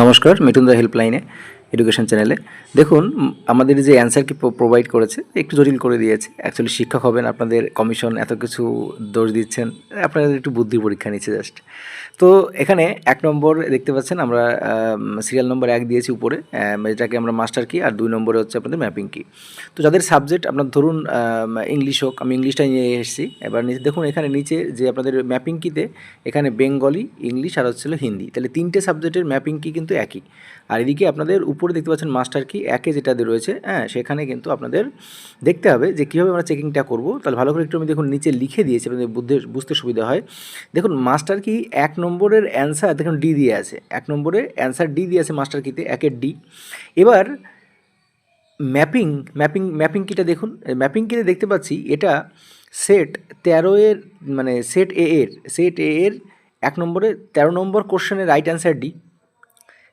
নমস্কার মিঠুন দা হেল্পলাইনে। এডুকেশন চ্যানেলে দেখুন আমাদের যে অ্যান্সার কি প্রোভাইড করেছে, একটু জটিল করে দিয়েছে। অ্যাকচুয়ালি শিক্ষক হবেন, আপনাদের কমিশন এত কিছু দোষ দিচ্ছেন, আপনাদের একটু বুদ্ধির পরীক্ষা নিচ্ছে জাস্ট তো এখানে এক নম্বর দেখতে পাচ্ছেন, আমরা সিরিয়াল নম্বর এক দিয়েছি উপরে এটাকে আমরা মাস্টার কি আর দুই নম্বরে হচ্ছে আপনাদের ম্যাপিং কি তো যাদের সাবজেক্ট আপনার ধরুন ইংলিশ হোক, আমি ইংলিশটাই নিয়ে এসেছি, এবার দেখুন, এখানে নিচে যে আপনাদের ম্যাপিং কিতে এখানে বেঙ্গলি ইংলিশ আর হচ্ছিল হিন্দি তাহলে তিনটে সাবজেক্টের ম্যাপিং কি কিন্তু একই। আর এদিকে আপনাদের উপরে দেখতে পাচ্ছেন মাস্টার কি একে যেটা রয়েছে হ্যাঁ সেখানে কিন্তু আপনাদের দেখতে হবে যে কীভাবে আমরা চেকিংটা করব। তাহলে ভালো করে একটু আমি দেখুন নিচে লিখে দিয়েছি, আপনাদের বুঝতে বুঝতে সুবিধা হয়। দেখুন মাস্টার কি এক নম্বরের অ্যান্সার দেখুন ডি দিয়ে আছে, এক নম্বরে অ্যান্সার ডি দিয়ে আছে মাস্টার কিতে একের ডি এবার ম্যাপিং ম্যাপিং ম্যাপিং কিটা দেখুন ম্যাপিং কিতে দেখতে পাচ্ছি, এটা সেট তেরো এর মানে সেট এ এর সেট এ এর এক নম্বরে তেরো নম্বর কোশ্চেনের রাইট অ্যান্সার ডি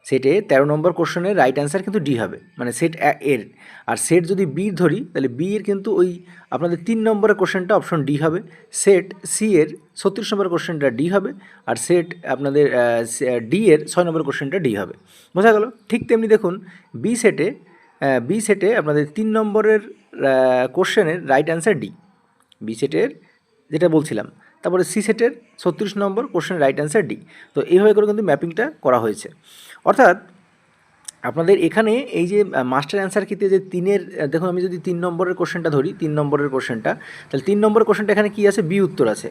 সেটে তেরো নম্বর কোশ্চেনের রাইট অ্যান্সার কিন্তু ডি হবে। মানে সেট এর। আর সেট যদি বি ধরি, তাহলে বি এর কিন্তু ওই আপনাদের তিন নম্বরের কোশ্চেনটা অপশন ডি হবে। সেট সি এর ছত্রিশ নম্বর কোশ্চেনটা ডি হবে। আর সেট আপনাদের ডি এর ছয় নম্বর কোশ্চেনটা ডি হবে। বোঝা গেল? ঠিক তেমনি দেখুন বি সেটে বি সেটে আপনাদের তিন নম্বরের কোশ্চেনের রাইট অ্যান্সার ডি বি সেটের যেটা বলছিলাম। তারপরে সি সেটের ছত্রিশ নম্বর কোশ্চেন রাইট অ্যান্সার ডি তো এইভাবে করে কিন্তু ম্যাপিংটা করা হয়েছে। অর্থাৎ আপনাদের এখানে এই যে মাস্টার অ্যান্সার কিতে যে তিনের দেখুন আমি যদি তিন নম্বরের কোশ্চেনটা ধরি, তিন নম্বরের কোশ্চেনটা তাহলে তিন নম্বরের কোশ্চেনটা এখানে কী আছে? বি উত্তর আছে।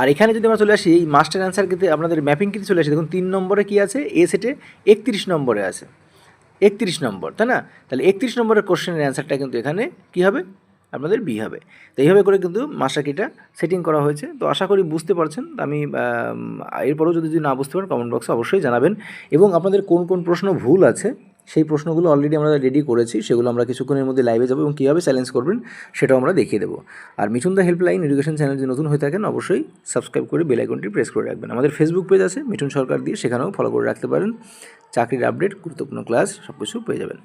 আর এখানে যদি আমরা চলে আসি, এই মাস্টার অ্যান্সার কিতে আপনাদের ম্যাপিং কিতে চলে আসি, দেখুন তিন নম্বরে কী আছে? এ সেটে একত্রিশ নম্বরে আছে। একত্রিশ নম্বর, তাই না? তাহলে একত্রিশ নম্বরের কোশ্চেনের অ্যান্সারটা কিন্তু এখানে কী হবে? আপনাদের বি হবে। তো এইভাবে করে কিন্তু মাসাকিটা সেটিং করা হয়েছে। তো আশা করি বুঝতে পারছেন। আমি এরপরেও যদি যদি না বুঝতে পারেন কমেন্ট বক্সে অবশ্যই জানাবেন। এবং আপনাদের কোন কোন প্রশ্ন ভুল আছে, সেই প্রশ্নগুলো অলরেডি আমরা রেডি করেছি। সেগুলো আমরা কিছুক্ষণের মধ্যে লাইভে যাব এবং কীভাবে চ্যালেঞ্জ করবেন, সেটাও আমরা দেখিয়ে দেবো। আর মিঠুন দা হেল্পলাইন এডুকেশন চ্যানেল যদি নতুন হয়ে থাকেন, অবশ্যই সাবস্ক্রাইব করে বেল আইকনটি প্রেস করে রাখবেন। আমাদের ফেসবুক পেজ আছে, মিঠুন সরকার দিয়ে, সেখানেও ফলো করে রাখতে পারেন। চাকরির আপডেট গুরুত্বপূর্ণ ক্লাস সব কিছু পেয়ে যাবেন।